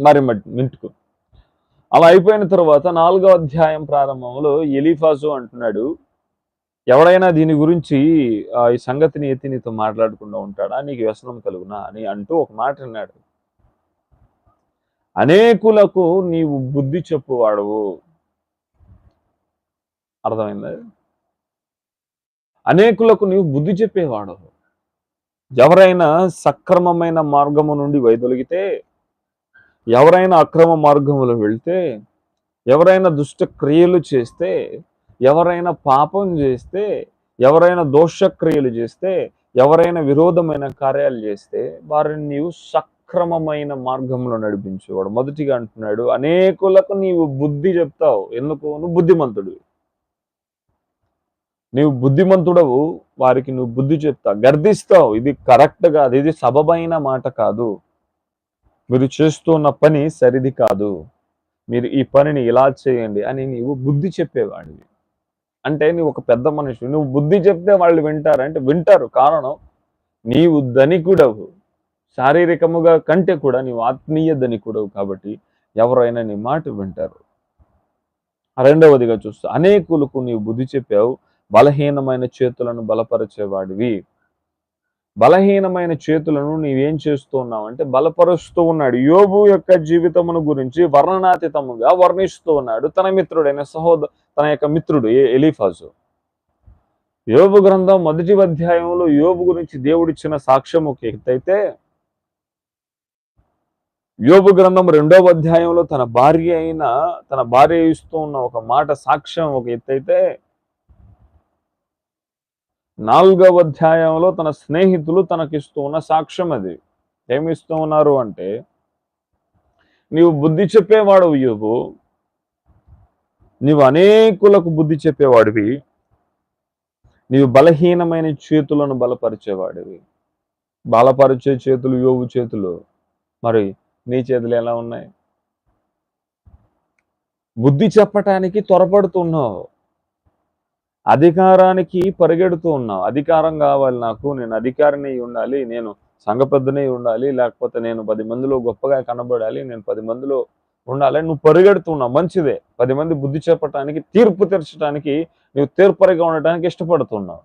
మరి మింట్కు అలా అయిపోయిన తర్వాత నాలుగో అధ్యాయం ప్రారంభంలో ఎలీఫాజు అంటున్నాడు ఎవడైనా దీని గురించి ఆ, ఈ సంగతిని ఎత్తి నీతో మాట్లాడకుండా ఉంటాడా? నీకు వ్యసనం కలుగునా? అని అంటూ ఒక మాట అన్నాడు. అనేకులకు నీవు బుద్ధి చెప్పువాడవు. అర్థమైందా? అనేకులకు నీవు బుద్ధి చెప్పేవాడవు. ఎవరైనా సక్రమమైన మార్గము నుండి వైదొలిగితే ఎవరైనా అక్రమ మార్గంలో వెళ్తే ఎవరైనా దుష్ట క్రియలు చేస్తే ఎవరైనా పాపం చేస్తే ఎవరైనా దోషక్రియలు చేస్తే ఎవరైనా విరోధమైన కార్యాలు చేస్తే వారిని నీవు సక్రమమైన మార్గంలో నడిపించేవాడు. మొదటిగా అంటున్నాడు అనేకులకు నీవు బుద్ధి చెప్తావు. ఎందుకు? నువ్వు బుద్ధిమంతుడు నీవు బుద్ధిమంతుడవు వారికి నువ్వు బుద్ధి చెప్తావు. గర్దిస్తావు. ఇది కరెక్ట్ కాదు ఇది సబబైన మాట కాదు. మీరు చేస్తున్న పని సరిది కాదు. మీరు ఈ పనిని ఇలా చేయండి అని నీవు బుద్ధి చెప్పేవాడివి. అంటే నీవు ఒక పెద్ద మనిషి నువ్వు బుద్ధి చెప్తే వాళ్ళు వింటారు. అంటే వింటారు. కారణం నీవు ధనికుడవు. శారీరకముగా కంటే కూడా నీవు ఆత్మీయ ధనికుడవు కాబట్టి ఎవరైనా నీ మాట వింటారు. రెండవదిగా చూస్తే అనేకులకు నీవు బుద్ధి చెప్పావు బలహీనమైన చేతులను బలపరిచేవాడివి. బలహీనమైన చేతులను నీవేం చేస్తూ ఉన్నావు అంటే బలపరుస్తూ ఉన్నాడు. యోబు యొక్క జీవితమును గురించి వర్ణనాతీతముగా వర్ణిస్తూ ఉన్నాడు. తన మిత్రుడైన సహోద తన యొక్క మిత్రుడు ఎలీఫాజు. యోబు గ్రంథం మొదటి అధ్యాయంలో యోబు గురించి దేవుడిచ్చిన సాక్ష్యం ఒక ఎత్తైతే యోబు గ్రంథం రెండవ అధ్యాయంలో తన భార్య అయిన తన భార్య ఇస్తూ ఉన్న ఒక మాట సాక్ష్యం ఒక ఎత్తైతే నాలుగవ అధ్యాయంలో తన స్నేహితులు తనకిస్తూ ఉన్న సాక్ష్యం అది. ఏమిస్తూ ఉన్నారు అంటే నీవు బుద్ధి చెప్పేవాడు యోగు నీవు అనేకులకు బుద్ధి చెప్పేవాడివి. నీవు బలహీనమైన చేతులను బలపరిచేవాడివి. బలపరిచే చేతులు యోగు చేతులు. మరి నీ చేతులు ఎలా ఉన్నాయి? బుద్ధి చెప్పటానికి త్వరపడుతున్నావు. అధికారానికి పరిగెడుతూ ఉన్నావు. అధికారం కావాలి నాకు నేను అధికారిని ఉండాలి నేను సంఘ పెద్దనే ఉండాలి లేకపోతే నేను పది మందిలో గొప్పగా కనబడాలి నేను పది మందిలో ఉండాలి. నువ్వు పరిగెడుతున్నావు మంచిదే. పది మంది బుద్ధి చెప్పటానికి తీర్పు తెరచడానికి నువ్వు తీర్పరిగా ఉండటానికి ఇష్టపడుతున్నావు.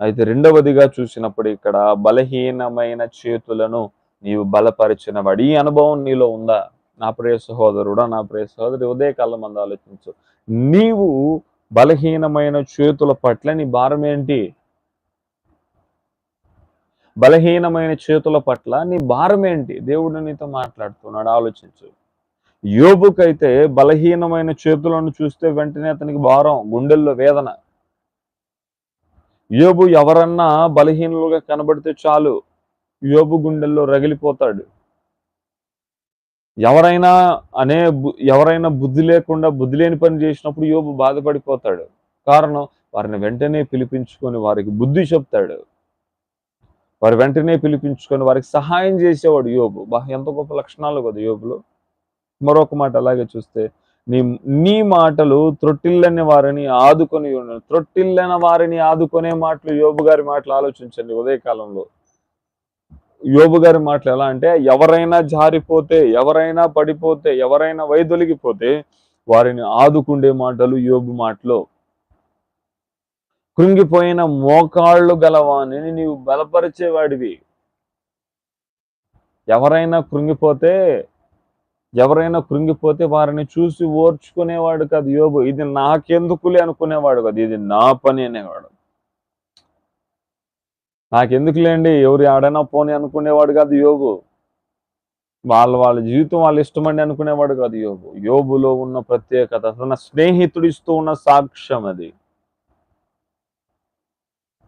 అయితే రెండవదిగా చూసినప్పుడు ఇక్కడ బలహీనమైన చేతులను నీవు బలపరిచిన ఈ అనుభవం నీలో ఉందా? నా ప్రియ సహోదరుడా నా ప్రియ సహోదరి ఉదయకాలం మంది ఆలోచించు. నీవు బలహీనమైన చేతుల పట్ల నీ భారం ఏంటి? బలహీనమైన చేతుల పట్ల నీ భారం ఏంటి? దేవుడు నీతో మాట్లాడుతున్నాడు ఆలోచించు. యోబుకైతే బలహీనమైన చేతులను చూస్తే వెంటనే అతనికి భారం గుండెల్లో వేదన. యోబు ఎవరన్నా బలహీనులుగా కనబడితే చాలు యోబు గుండెల్లో రగిలిపోతాడు. ఎవరైనా అనే ఎవరైనా బుద్ధి లేకుండా బుద్ధి లేని పని చేసినప్పుడు యోబు బాధపడిపోతాడు. కారణం వారిని వెంటనే పిలిపించుకొని వారికి బుద్ధి చెప్తాడు. వారి వెంటనే పిలిపించుకొని వారికి సహాయం చేసేవాడు యోబు. బా ఎంత గొప్ప లక్షణాలు కదా యోబులో. మరొక మాట అలాగే చూస్తే నీ నీ మాటలు త్రొట్టిల్లని వారిని ఆదుకొని ఉన్నాడు త్రొట్టిల్లని వారిని ఆదుకునే మాటలు యోబు గారి మాటలు ఆలోచించండి ఉదయకాలంలో. యోబు గారి మాటలు ఎలా అంటే ఎవరైనా జారిపోతే ఎవరైనా పడిపోతే ఎవరైనా వైదొలిగిపోతే వారిని ఆదుకుండే మాటలు యోబు మాటలు. కృంగిపోయిన మోకాళ్ళు గలవాని నీవు బలపరిచేవాడివి. ఎవరైనా కృంగిపోతే ఎవరైనా కృంగిపోతే వారిని చూసి ఓర్చుకునేవాడు కాదు యోబు. ఇది నాకెందుకులే అనుకునేవాడు కాదు ఇది నా పని అనేవాడు. నాకెందుకులేండి? ఎవరు ఆడైనా పోని అనుకునేవాడు కాదు యోగు వాళ్ళ వాళ్ళ జీవితం వాళ్ళ ఇష్టమండి అనుకునేవాడు కాదు యోబు. యోబులో ఉన్న ప్రత్యేకత తన స్నేహితుడిస్తూ ఉన్న సాక్ష్యం అది.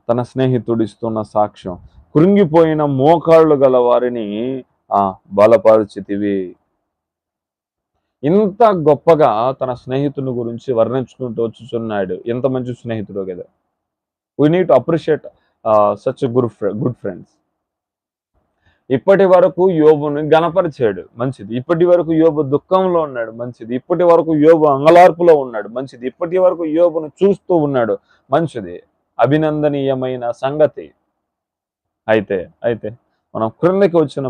తన స్నేహితుడిస్తున్న సాక్ష్యం. కృంగిపోయిన మోకాళ్ళు గల వారిని ఆ బలపరిచితివి. ఇంత గొప్పగా తన స్నేహితుని గురించి వర్ణించుకుంటూ వచ్చుచున్నాడు. ఎంత మంచి స్నేహితుడు కదా. We need appreciate such good good friends ఇప్పటి వరకు యోబుని గణపరిచాడు మంచిది. ఇప్పటి వరకు యోబు దుఃఖంలో ఉన్నాడు మంచిది. ఇప్పటి వరకు యోబు అంగలార్పులో ఉన్నాడు మంచిది. ఇప్పటి వరకు యోబును చూస్తూ ఉన్నాడు మంచిది. అభినందనీయమైన సంగతి. అయితే అయితే మనం క్రిందకి వచ్చిన